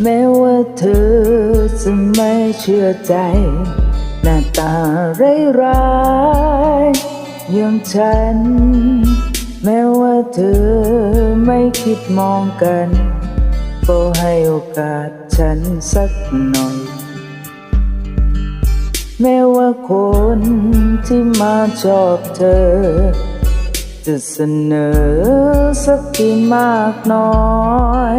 แม้ว่าเธอจะไม่เชื่อใจ หน้าตาร้ายอย่างฉัน แม้ว่าเธอไม่คิดมองกันก็ให้โอกาสฉันสักหน่อย แม้ว่าคนที่มาชอบเธอ จะเสนอสักที่มากน้อย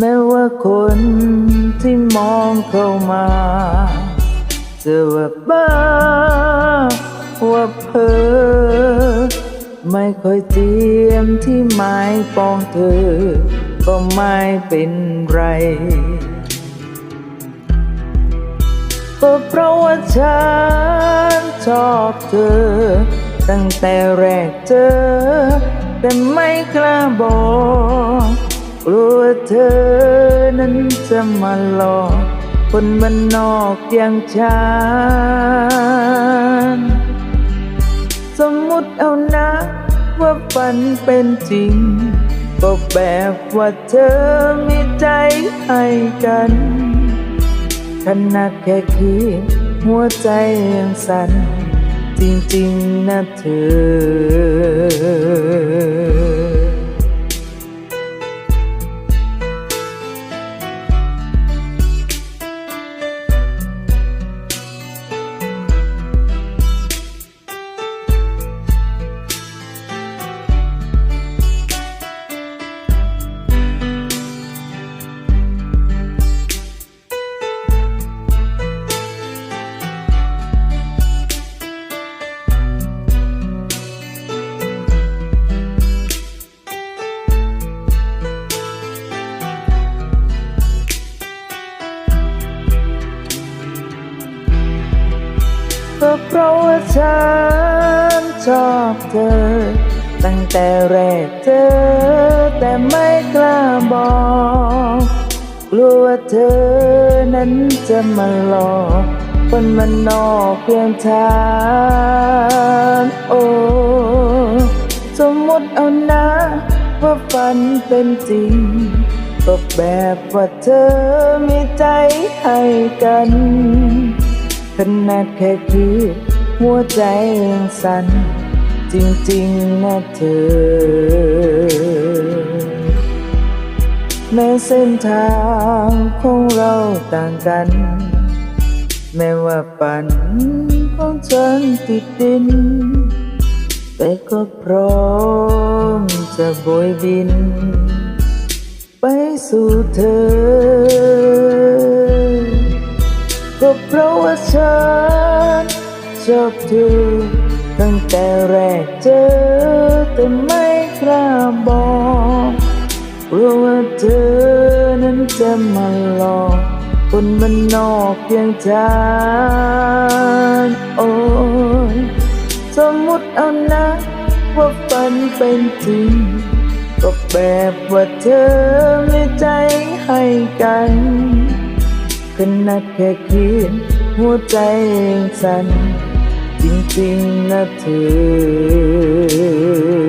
แม้ว่าคนที่มองเข้ามาจะว่าบ้าว่าเพอไม่ค่อยเตรียมที่หมายปองเธอ ก็ไม่เป็นไร ก็เพราะว่าฉันชอบเธอ ตั้งแต่แรกเจอ แต่ไม่กล้าบอกก ลัวเธอนั้นจะมาหลอกคนมันนอกอย่างฉัน สมมุติเอานะว่าฝันเป็นจริง ก็แบบว่าเธอมีใจให้กัน ขนาดแค่คิดหัวใจยังสั่นจริงๆนะเธอ ราะว่าฉันชอบเธอ ตั้งแต่แรกเจอแต่ไม่กล้าบอกกลัวว่าเธอนั้นจะมาหลอกคนมันนอกเพียงทางโอ้สมมติเอานะว่าฝันเป็นจริงก็แบบว่าเธอมีใจให้กันขนาดแค่คิด หัวใจยังสั่นจริงๆนะเธอ แม้เส้นทางของเราต่างกัน แม้ว่าฝันของฉันติดดิน แต่ก็พร้อมจะโบยบิน ไปสู่เธอ ก็เพราะว่าฉัน ชอบเธอตั้งแต่แรกเจอแต่ไม่กล้าบอกกลัวว่าเธอนั้นจะมาหลอกคนมันนอกเพียงฉันโอ้ยสมมุติเอานะว่าฝันเป็นจริงก็แบบว่าเธอไมีใจให้กันขนาดแค่คิดหัวใจยังสั่น จริงๆนะเธอโอ้